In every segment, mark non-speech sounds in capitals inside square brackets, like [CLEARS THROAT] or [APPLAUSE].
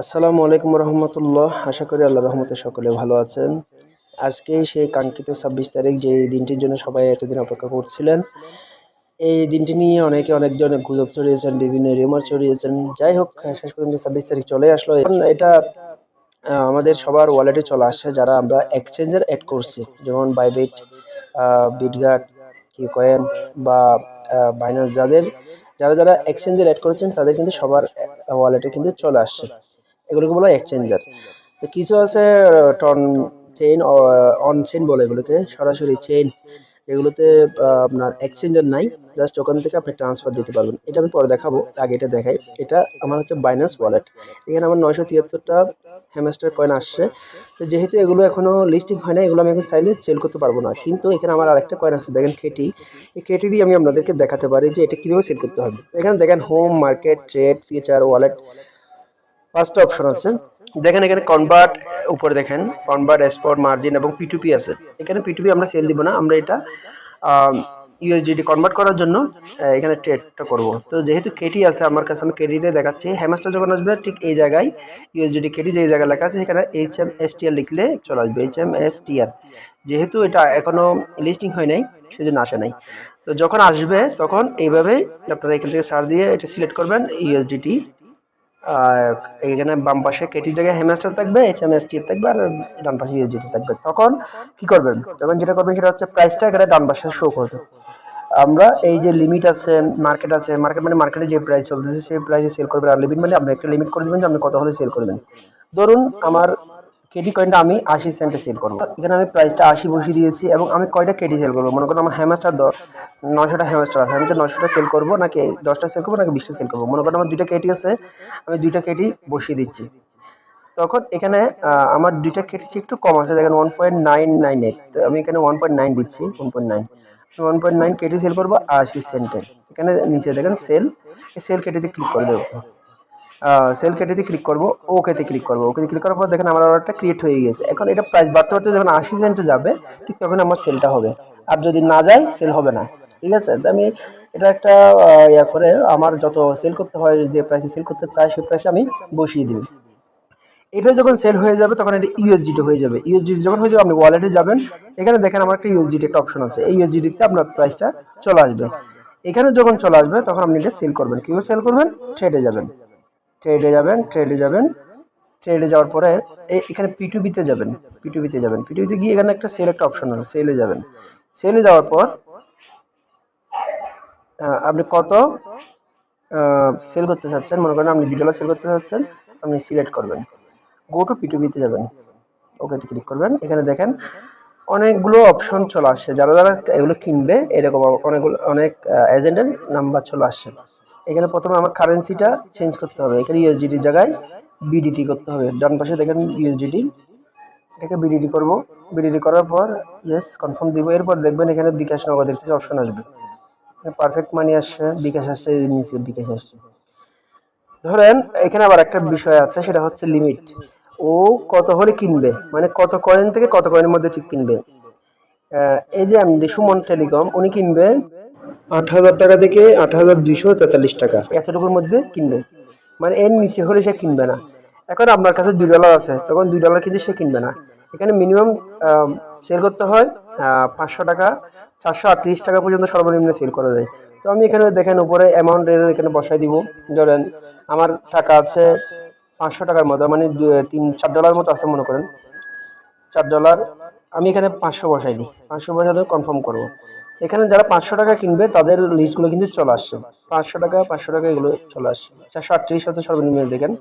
আসসালামু আলাইকুম রহমতুল্লাহ। আশা করি আল্লাহ রহমতে সকলে ভালো আছেন। আজকে সেই কাঙ্ক্ষিত ছাব্বিশ তারিখ যে দিনটির জন্য সবাই এতদিন অপেক্ষা করছিলেন, এই দিনটি নিয়ে অনেকে অনেক ধরনের গুজব ছড়িয়েছেন, বিভিন্ন রিমার ছড়িয়েছেন। যাই হোক, শেষ পর্যন্ত ছাব্বিশ তারিখ চলে আসলো। এখন এটা আমাদের সবার ওয়ালেটে চলে আসছে যারা আমরা এক্সচেঞ্জের অ্যাড করছি। যেমন বাইবিট বিটগার্ড কি কয়েন বা বাইনান্স যাদের, যারা যারা এক্সচেঞ্জের অ্যাড করেছেন, তাদের কিন্তু সবার ওয়ালেটে কিন্তু চলে আসছে। এগুলোকে বলা হয় এক্সচেঞ্জার তো কিছু আছে টন চেইন অন চেইন বলে এগুলোকে, সরাসরি চেইন এগুলোতে আপনার এক্সচেঞ্জার নাই জাস্ট ওখান থেকে আপনি ট্রান্সফার দিতে পারবেন। এটা আমি পরে দেখাবো, আগে এটা দেখাই। এটা আমার হচ্ছে বাইন্যান্স ওয়ালেট এখানে আমার নয়শো তিয়াত্তরটা হ্যামস্টার কয়েন আসছে। তো যেহেতু এগুলো এখনও লিস্টিং হয় না এগুলো আমি এখন চাইলে সেল করতে পারব না। কিন্তু এখানে আমার আরেকটা কয়েন আছে, দেখেন কেটি এই কেটি দিয়ে আমি আপনাদেরকে দেখাতে পারি যে এটা কীভাবে সেল করতে হবে। এখানে দেখেন home market trade feature wallet পাঁচটা অপশন আছে। দেখেন এখানে কনভার্ট উপরে দেখেন কনভার্ট এক্সপোর্ট মার্জিন এবং পিটুপি আছে। এখানে পিটুপি আমরা সেল দিব না, আমরা এটা ইউএসডিটি কনভার্ট করার জন্য এখানে ট্রেডটা করব। তো যেহেতু কেটি আছে, আমার কাছে আমি কেটিতে দেখাচ্ছি। হ্যামাসটা যখন আসবে, ঠিক এই জায়গায় ইউএসডিটি কেটি যে জায়গায় লেখা আছে, সেখানে H M S T R লিখলে চলে আসবে H M S T R যেহেতু এটা এখনও লিস্টিং হয় নাই, সেজন্য আসে নাই। তো যখন আসবে, তখন এইভাবে আপনারা এখান থেকে সার দিয়ে এটা সিলেক্ট করবেন ইউএসডিটি এখানে বাম পাশে কেটির জায়গায় হেমাস্টার থাকবে এইচ এম থাকবে আর ডান পাশে ইউজিটি থাকবে। তখন কি করবেন? তখন যেটা করবেন সেটা হচ্ছে প্রাইসটা এখানে ডান পাশে শো করবে আমরা এই যে লিমিট আছে মার্কেট আছে মার্কেট মানে মার্কেটে যে প্রাইস চলতেছে, সেই প্রাইসে সেল করবেন। আর লিমিট মানে আপনি একটা লিমিট করে দেবেন যে আপনি কত হলে সেল করবেন। ধরুন আমার কেটি কয়েনটা আমি আশি সেন্টে সেল করব। এখানে আমি প্রাইসটা আশি বসিয়ে দিয়েছি এবং আমি কয়টা কেটি সেল করব? মনে করুন আমার হ্যামাস্টার নশোটা হ্যামাস্টার আছে। আমি তো নশোটা সেল করব নাকি দশটা সেল করব নাকি বিশটা সেল করব? মনে করেন আমার দুইটা কেটি আছে, আমি দুইটা কেটি বসিয়ে দিচ্ছি। তখন এখানে আমার দুইটা কেটেছি একটু কম আছে। দেখেন one point nine nine eight তো আমি এখানে ওয়ান পয়েন্ট নাইন দিচ্ছি one point nine one point nine KT sell করব আশি সেন্টে এখানে নিচে দেখেন সেল সেল কেটিতে ক্লিক করে দেবো। সেল কেটেতে ক্লিক করব ওকেতে ক্লিক করব। ওকে ক্লিক করার পর দেখেন আমার অর্ডারটা ক্রিয়েট হয়ে গেছে এখন এটা প্রাইস বাড়তে বাড়তে যখন আশি সেন্টে যাবে, ঠিক তখন আমার সেলটা হবে। আর যদি না যায় সেল হবে না। ঠিক আছে? তো আমি এটা একটা ইয়া করে আমার যত সেল করতে হয়, যে প্রাইসে সেল করতে চাই সেই প্রাইসে আমি বসিয়ে দিই এটা যখন সেল হয়ে যাবে, তখন এটা ইউএসডিটি হয়ে যাবে। ইউএসডিটি যখন হয়ে যাবে, আপনি ওয়ালেটে যাবেন। এখানে দেখেন আমার একটা ইউএসডিটি একটা অপশন আছে। এই ইউএসডিটিতে আপনার প্রাইসটা চলে আসবে। এখানে যখন চলে আসবে, তখন আপনি এটা সেল করবেন। কীভাবে সেল করবেন? ট্রেডে যাবেন। ট্রেডে যাবেন ট্রেডে যাবেন। ট্রেডে যাওয়ার পরে এখানে পিটুবিতে যাবেন পিটুবিতে যাবেন। পিটুবিতে গিয়ে এখানে একটা সেল একটা অপশন আছে সেলে যাবেন। সেলে যাওয়ার পর আপনি কত সেল করতে চাচ্ছেন, মনে করেন আপনি দুই ডলার সেল করতে চাচ্ছেন, আপনি সিলেক্ট করবেন। গো টু পিটুবিতে যাবেন। ওকেতে ক্লিক করবেন। এখানে দেখেন অনেকগুলো অপশন চলে আসছে যারা যারা এগুলো কিনবে, এরকম অনেকগুলো, অনেক এজেন্টের নাম্বার চলে আসছে এখানে প্রথমে আমার কারেন্সিটা চেঞ্জ করতে হবে। এখানে ইউএসডিটির জায়গায় বিডিটি করতে হবে। ডান পাশে দেখেন ইউএসডিটি এটাকে বিডিটি করব। বিডিটি করার পর ইয়েস কনফার্ম দিব। এরপর দেখবেন এখানে বিকাশ নগদের কিছু অপশন আসবে। পারফেক্ট মানি আসছে, বিকাশ আসছে নিচে বিকাশ আসছে। ধরেন, এখানে আবার একটা বিষয় আছে, সেটা হচ্ছে লিমিট ও কত হলে কিনবে? মানে কত কয়েন থেকে কত কয়েনের মধ্যে ঠিক কিনবে? এই যে এমডি সুমন টেলিকম, উনি কিনবে আট হাজার টাকা থেকে আট হাজার দুইশো তেতাল্লিশ টাকা। এতটুকুর মধ্যে কিনবে? মানে এর নিচে হলে সে কিনবে না। এখন আপনার কাছে দুই ডলার আছে, তখন দুই ডলার কিন্তু সে কিনবে না। এখানে মিনিমাম সেল করতে হয় পাঁচশো টাকা, চারশো আটত্রিশ টাকা পর্যন্ত সর্বনিম্ন সেল করা যায়। তো আমি এখানে দেখেন উপরে অ্যামাউন্ট এখানে বসাই দিব। ধরেন আমার টাকা আছে পাঁচশো টাকার মতো মানে তিন, চার ডলার মতো আছে মনে করেন। চার ডলার আমি এখানে পাঁচশো বসাই দিই। পাঁচশো বসাতে কনফার্ম করব। এখানে যারা পাঁচশো টাকা কিনবে, তাদের লিস্টগুলো কিন্তু চলে আসছে। পাঁচশো টাকা পাঁচশো টাকা এগুলো চলে আসছে। চারশো আটত্রিশ হচ্ছে সর্বনিম্ন দেখেন।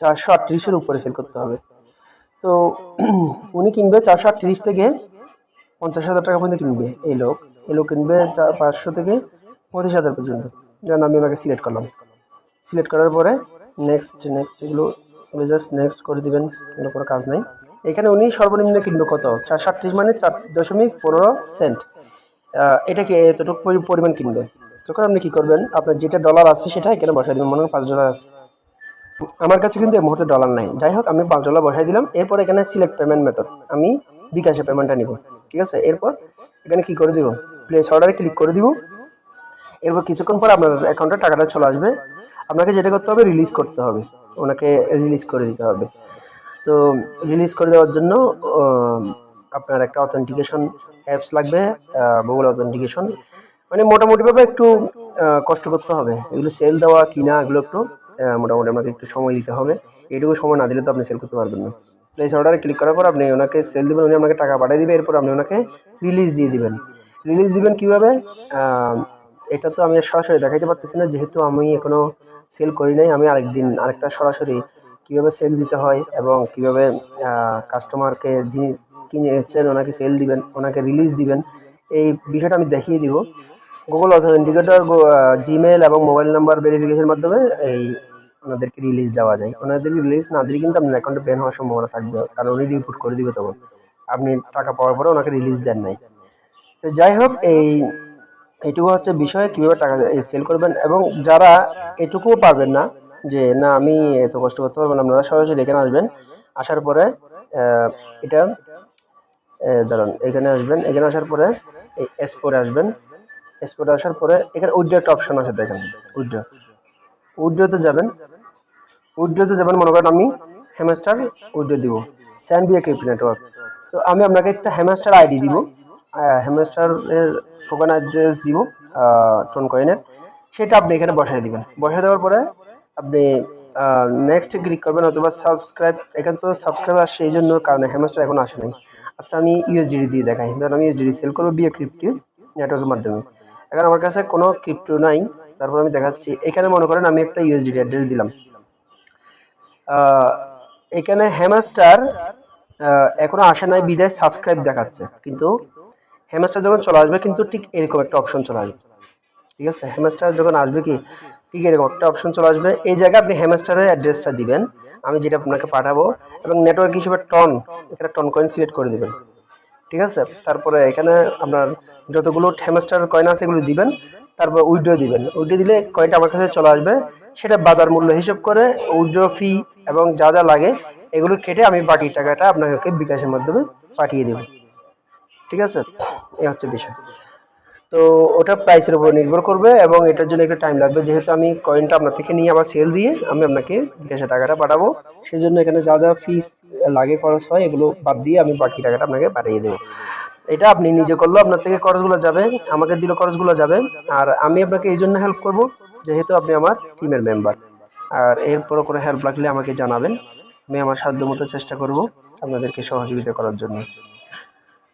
চারশো আটত্রিশের উপরে সেল করতে হবে। তো [CLEARS THROAT] উনি কিনবে চারশো আটত্রিশ থেকে পঞ্চাশ হাজার টাকা পর্যন্ত কিনবে এই লোক। এই লোক কিনবে পাঁচশো থেকে পঁচিশ হাজার পর্যন্ত। যেন আমি ওনাকে সিলেক্ট করলাম। সিলেক্ট করার পরে নেক্সট নেক্সট এগুলো জাস্ট নেক্সট করে দিবেন, এগুলো কোনো কাজ নেই। এখানে উনি সর্বনিম্ন কিনবে কত? চারশো আটত্রিশ মানে চার দশমিক পনেরো সেন্ট এটাকে এতটুকু পরি- পরিমাণ কিনবে। তখন আপনি কী করবেন? আপনার যেটা ডলার আছে সেটা এখানে বসাই দেবেন? মনে হয় পাঁচ ডলার আছে। আমার কাছে কিন্তু এই মুহূর্তে ডলার নাই। যাই হোক, আমি পাঁচ ডলার বসাই দিলাম। এরপর এখানে সিলেক্ট পেমেন্ট মেথড আমি বিকাশে পেমেন্টটা নিব। ঠিক আছে? এরপর এখানে কি করে দিব? প্লেস অর্ডারে ক্লিক করে দিব। এরপর কিছুক্ষণ পর আপনার অ্যাকাউন্টে টাকাটা চলে আসবে। আপনাকে যেটা করতে হবে রিলিজ করতে হবে। ওনাকে রিলিজ করে দিতে হবে। তো রিলিজ করে দেওয়ার জন্য আপনার একটা অথেন্টিকেশন অ্যাপস লাগবে গুগল অথেন্টিকেশন মানে মোটামুটিভাবে একটু কষ্ট করতে হবে। এগুলো সেল দেওয়া কিনা, এগুলো একটু মোটামুটি আপনাকে একটু সময় দিতে হবে। এইটুকু সময় না দিলে তো আপনি সেল করতে পারবেন না। প্লেস অর্ডারে ক্লিক করার পর আপনি ওনাকে সেল দেবেন, উনি আপনাকে টাকা পাঠিয়ে দেবে, এরপর আপনি ওনাকে রিলিজ দিয়ে দিবেন। রিলিজ দিবেন কীভাবে? এটা তো আমি সরাসরি দেখাইতে পারতেছি না, যেহেতু আমি এখনও সেল করি নাই, আমি আরেকদিন, আরেকটা সরাসরি কীভাবে সেল দিতে হয় এবং কীভাবে কাস্টমারকে জিনিস কিনেছেন ওনাকে সেল দিবেন, ওনাকে রিলিজ দিবেন। এই বিষয়টা আমি দেখিয়ে দিব। গুগল অথেন্টিকেটর জিমেল এবং মোবাইল নাম্বার ভেরিফিকেশনের মাধ্যমে এই ওনাদেরকে রিলিজ দেওয়া যায়। ওনাদেরকে রিলিজ না দিলে কিন্তু আপনার অ্যাকাউন্টে ব্যান হওয়ার সম্ভাবনা থাকবে, কারণ উনি রিপোর্ট করে দিবে তখন। আপনি টাকা পাওয়ার পরে ওনাকে রিলিজ দেন নাই। তো যাই হোক, এই, এটুকু হচ্ছে বিষয়, কীভাবে টাকা সেল করবেন এবং যারা এটুকুও পারবেন না, যে না, আমি এত কষ্ট করতে পারব না, আপনারা সরাসরি এখানে আসবেন। আসার পরে এটা দাঁড়ান, এখানে আসবেন, এখানে আসার পরে এই এসপোরে আসবেন। এসপোরে আসার পরে এখানে উইড্রো একটা অপশন আছে, দেখেন, উইড্রো। উইড্রোতে যাবেন উইড্রোতে যাবেন, মনে করেন আমি হ্যামস্টার উইড্রো দিব স্যান্ড বিয়ে ক্রিপ্টো নেটওয়ার্ক তো আমি আপনাকে একটা হ্যামস্টার আইডি দিব হ্যামস্টারের টোকেন অ্যাড্রেস দিব টোন কয়েনের সেটা আপনি এখানে বসাই দিবেন। বসাই দেওয়ার পরে আপনি নেক্সট ক্লিক করবেন, অথবা সাবস্ক্রাইব এখানে তো সাবস্ক্রাইব আসছে, এই জন্য কারণে হ্যামস্টার এখন আসে নাই। আচ্ছা আমি ইউএসডিডি দিয়ে দেখাই। ধরুন আমি ইউএসডিডি সেল করব বিয়ে ক্রিপ্টো নেটওয়ার্কের মাধ্যমে। এখন আমার কাছে কোনো ক্রিপ্টো নাই, তারপর আমি দেখাচ্ছি। এখানে মনে করেন আমি একটা ইউএসডিডি অ্যাড্রেস দিলাম। এখানে হ্যামাস্টার এখনও আসে নাই, বিদায় সাবস্ক্রাইব দেখাচ্ছে। কিন্তু হ্যামাস্টার যখন চলে আসবে, কিন্তু ঠিক এরকম একটা অপশন চলে আসবে। ঠিক আছে? হ্যামাস্টার যখন আসবে কি? ঠিক এরকম একটা অপশন চলে আসবে। এই জায়গায় আপনি হ্যামাস্টারের অ্যাড্রেসটা দিবেন। আমি যেটা আপনাকে পাঠাবো, এবং নেটওয়ার্ক হিসেবে টন এখানে টন কয়েন সিলেক্ট করে দেবেন। ঠিক আছে? তারপরে এখানে আপনার যতগুলো হ্যামাস্টার কয়েন আছে এগুলো দিবেন, তারপর উইড্রো দিবেন। উইড্রো দিলে কয়েনটা আমার কাছে চলে আসবে। সেটা বাজার মূল্য হিসেব করে উইড্রো ফি এবং যা যা লাগে, এগুলো কেটে আমি বাকি টাকাটা আপনাকে বিকাশের মাধ্যমে পাঠিয়ে দেব। ঠিক আছে? এই হচ্ছে বিষয়। তো ওটা প্রাইসের উপর নির্ভর করবে এবং এটার জন্য একটু টাইম লাগবে। যেহেতু আমি কয়েনটা আপনার থেকে নিয়ে আবার সেল দিয়ে আমি আপনাকে বিকাশে টাকাটা পাঠাবো। সেই জন্য এখানে যা যা ফিস লাগে, খরচ হয়, এগুলো বাদ দিয়ে আমি বাকি টাকাটা আপনাকে পাঠিয়ে দেবো। এটা আপনি নিজে করলেও আপনার থেকে খরচগুলো যাবে, আমাকে দিলে খরচগুলো যাবে। আর আমি আপনাকে এই জন্য হেল্প করব, যেহেতু আপনি আমার টিমের মেম্বার আর এরপরও করে হেল্প লাগলে আমাকে জানাবেন। আমি আমার সাধ্য মতো চেষ্টা করব আপনাদেরকে সহযোগিতা করার জন্য।